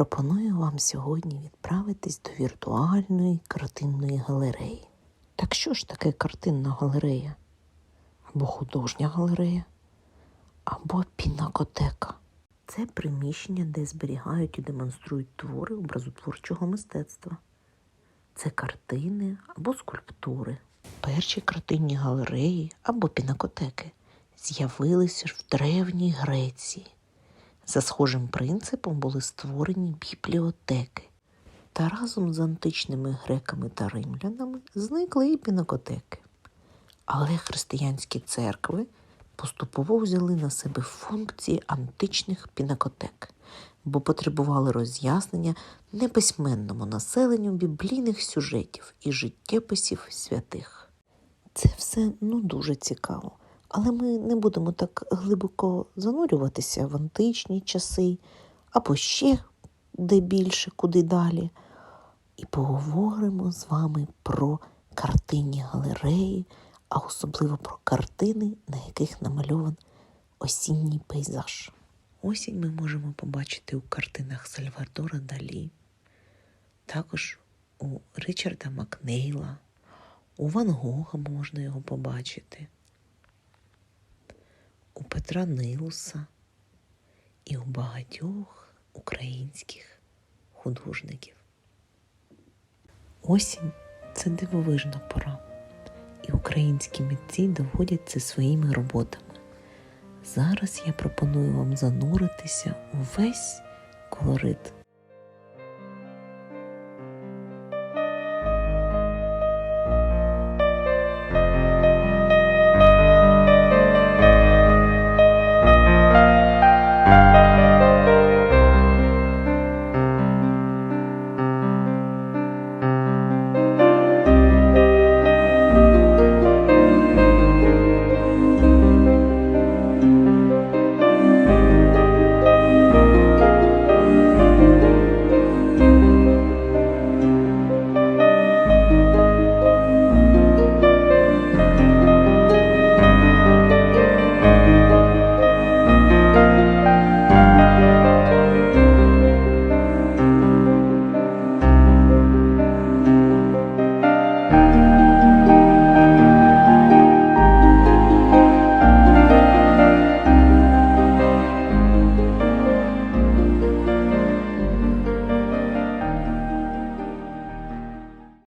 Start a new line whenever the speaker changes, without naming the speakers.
Пропоную вам сьогодні відправитись до віртуальної картинної галереї. Так що ж таке картинна галерея? Або художня галерея, або пінакотека. Це приміщення, де зберігають і демонструють твори образотворчого мистецтва. Це картини або скульптури. Перші картинні галереї або пінакотеки з'явилися в Древній Греції. За схожим принципом були створені бібліотеки. Та разом з античними греками та римлянами зникли і пінакотеки. Але християнські церкви поступово взяли на себе функції античних пінакотек, бо потребували роз'яснення неписьменному населенню біблійних сюжетів і життєписів святих. Це все ну дуже цікаво, але ми не будемо так глибоко занурюватися в античні часи або ще де більше, куди далі. І поговоримо з вами про картинні галереї, а особливо про картини, на яких намальован осінній пейзаж. Осінь ми можемо побачити у картинах Сальвадора Далі, також у Ричарда Макнейла, у Ван Гога можна його побачити, Петра Нилуса і у багатьох українських художників. Осінь це дивовижна пора, і українські митці доводять це своїми роботами. Зараз я пропоную вам зануритися у весь колорит